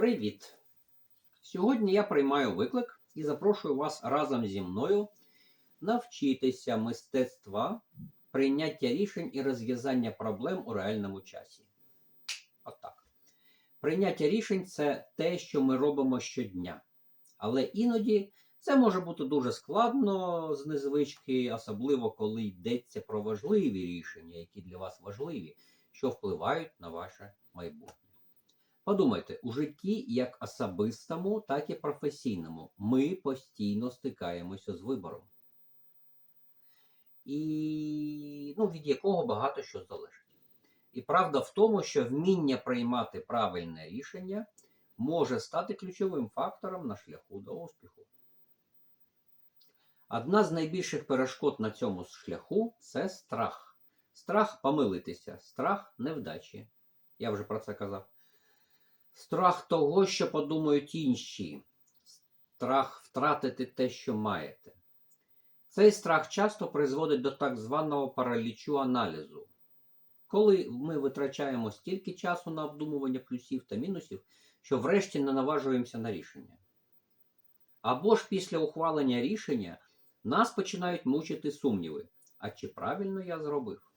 Привіт! Сьогодні я приймаю виклик і запрошую вас разом зі мною навчитися мистецтва прийняття рішень і розв'язання проблем у реальному часі. Отак. Прийняття рішень це те, що ми робимо щодня. Але іноді це може бути дуже складно з незвички, особливо коли йдеться про важливі рішення, які для вас важливі, що впливають на ваше майбутнє. Подумайте, у житті як особистому, так і професійному ми постійно стикаємося з вибором. І ну, від якого багато що залежить. І правда в тому, що вміння приймати правильне рішення може стати ключовим фактором на шляху до успіху. Одна з найбільших перешкод на цьому шляху це страх. Страх помилитися, страх невдачі. Я вже про це казав. Страх того, що подумають інші, страх втратити те, що маєте. Цей страх часто призводить до так званого паралічу аналізу. Коли ми витрачаємо стільки часу на обдумування плюсів та мінусів, що врешті не наважуємося на рішення. Або ж після ухвалення рішення нас починають мучити сумніви. А чи правильно я зробив?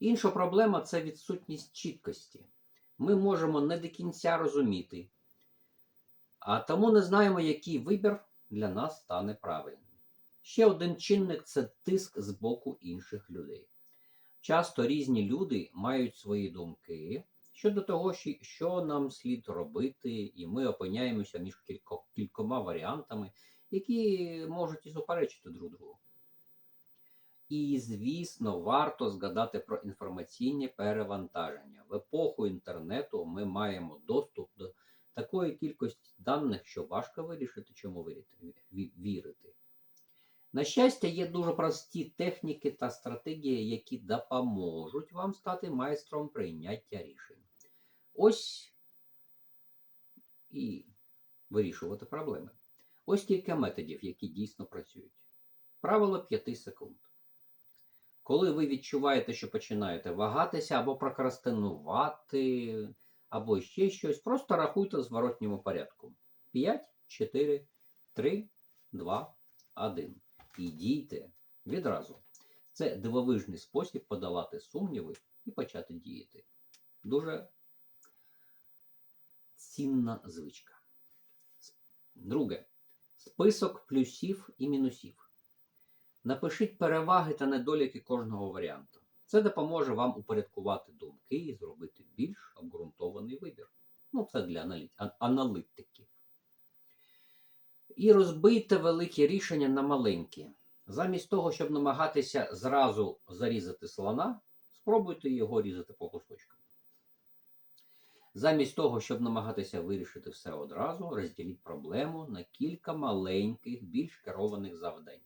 Інша проблема це відсутність чіткості. Ми можемо не до кінця розуміти, а тому не знаємо, який вибір для нас стане правильним. Ще один чинник це тиск з боку інших людей. Часто різні люди мають свої думки щодо того, що нам слід робити, і ми опиняємося між кількома варіантами, які можуть і суперечити друг другу. І, звісно, варто згадати про інформаційні перевантаження. В епоху інтернету ми маємо доступ до такої кількості даних, що важко вирішити, чому вірити. На щастя, є дуже прості техніки та стратегії, які допоможуть вам стати майстром прийняття рішень. Ось і вирішувати проблеми. Ось кілька методів, які дійсно працюють. Правило 5 секунд. Коли ви відчуваєте, що починаєте вагатися або прокрастинувати, або ще щось, просто рахуйте в зворотньому порядку. 5, 4, 3, 2, 1. І дійте відразу. Це дивовижний спосіб подолати сумніви і почати діяти. Дуже цінна звичка. Друге. Список плюсів і мінусів. Напишіть переваги та недоліки кожного варіанту. Це допоможе вам упорядкувати думки і зробити більш обґрунтований вибір. Ну, це для аналітиків. І розбийте великі рішення на маленькі. Замість того, щоб намагатися зразу зарізати слона, спробуйте його різати по кусочкам. Замість того, щоб намагатися вирішити все одразу, розділіть проблему на кілька маленьких, більш керованих завдань.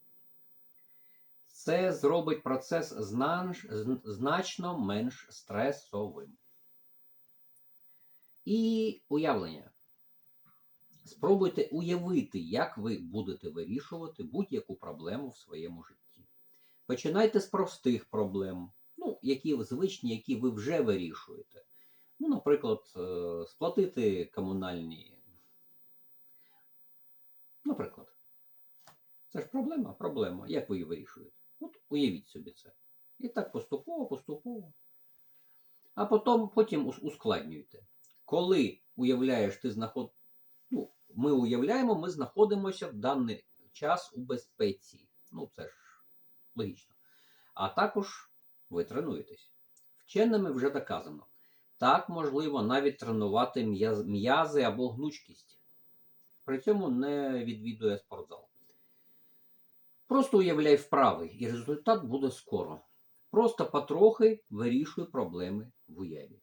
Це зробить процес значно менш стресовим. І уявлення. Спробуйте уявити, як ви будете вирішувати будь-яку проблему в своєму житті. Починайте з простих проблем, ну, які звичні, які ви вже вирішуєте. Ну, Наприклад, е, сплатити комунальні. Наприклад, це ж проблема? Проблема. Як ви її вирішуєте? От уявіть собі це. І так поступово, поступово. А потім, потім ускладнюйте. Коли уявляєш, ти знаход... ну, ми уявляємо, ми знаходимося в даний час у безпеці. Ну, це ж логічно. А також ви тренуєтесь. Вченими вже доказано. Так можливо навіть тренувати м'язи або гнучкість. При цьому не відвідує спортзал. Просто уявляй вправи, і результат буде скоро. Просто потрохи вирішуй проблеми в уяві.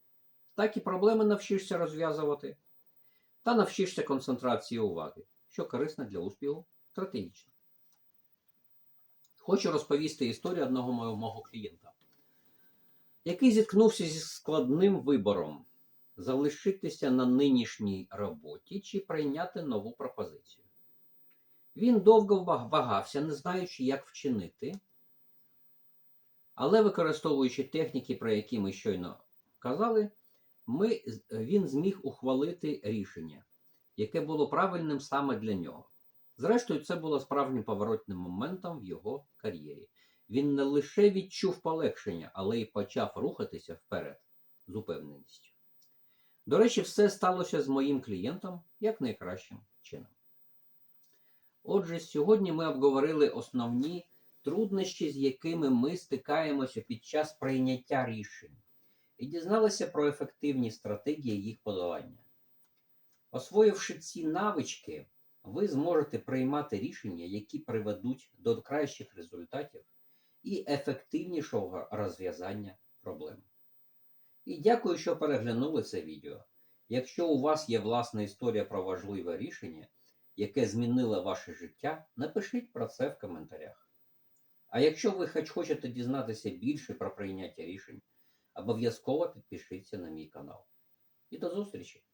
Так і проблеми навчишся розв'язувати та навчишся концентрації уваги, що корисно для успіху стратегічно. Хочу розповісти історію одного мого, мого клієнта, який зіткнувся зі складним вибором залишитися на нинішній роботі чи прийняти нову пропозицію. Він довго вагався, не знаючи, як вчинити, але використовуючи техніки, про які ми щойно казали, ми, він зміг ухвалити рішення, яке було правильним саме для нього. Зрештою, це було справжнім поворотним моментом в його кар'єрі. Він не лише відчув полегшення, але й почав рухатися вперед з упевненістю. До речі, все сталося з моїм клієнтом як найкращим чином. Отже, сьогодні ми обговорили основні труднощі, з якими ми стикаємося під час прийняття рішень, і дізналися про ефективні стратегії їх подолання. Освоївши ці навички, ви зможете приймати рішення, які приведуть до кращих результатів і ефективнішого розв'язання проблем. І дякую, що переглянули це відео. Якщо у вас є власна історія про важливе рішення, яке змінило ваше життя, напишіть про це в коментарях. А якщо ви хоч хочете дізнатися більше про прийняття рішень, обов'язково підпишіться на мій канал. І до зустрічі!